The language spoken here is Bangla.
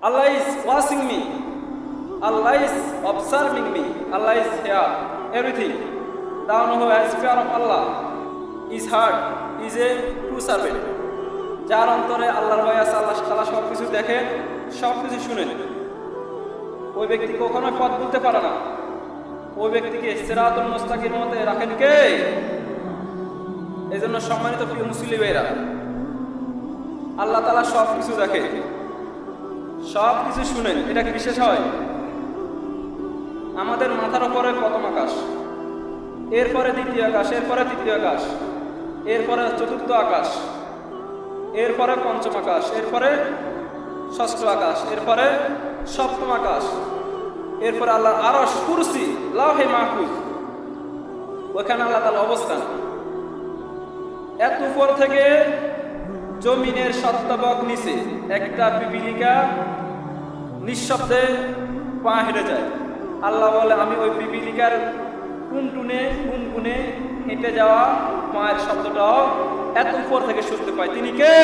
Allah is watching me. Allah is observing me. Allah is here. Everything. Thou know who has fear of Allah is heart is a true servant. যার অন্তরে আল্লাহর ভয় আছে, আল্লাহ তালা সব কিছু দেখেন সব কিছু শুনেন ওই ব্যক্তি কখনোই পথ বলতে পারে না ওই ব্যক্তিকে সেরাতুল মুস্তাকির মতে রাখেন কে এই জন্য সম্মানিত প্রিয় মুসলিম ভাইরা আল্লাহ তালা সব কিছু দেখে সব কিছু শুনেন, এটা কি বিশেষ হয়? আমাদের মাথার উপরে প্রথম আকাশ, এরপরে দ্বিতীয় আকাশ, এরপরে তৃতীয় আকাশ, এরপরে চতুর্থ আকাশ, এরপরে পঞ্চম আকাশ, এরপরে ষষ্ঠ আকাশ, এরপরে সপ্তম আকাশ, এরপরে আল্লাহ আরও কুরসি লাহে মাহফুজ। ওখানে আল্লাহ তালা অবস্থান। এত উপর থেকে জমিনের সত্যবক নিচে একটা পিপিলিকা নিঃশব্দে পা হেঁটে যায়। আল্লাহ বলে, আমি ওই পিপিলিকার টুনটুনে গুনগুনে হেঁটে যাওয়া মায়ের শব্দটাও এত উপর থেকে শুনতে পাই। তিনি কে?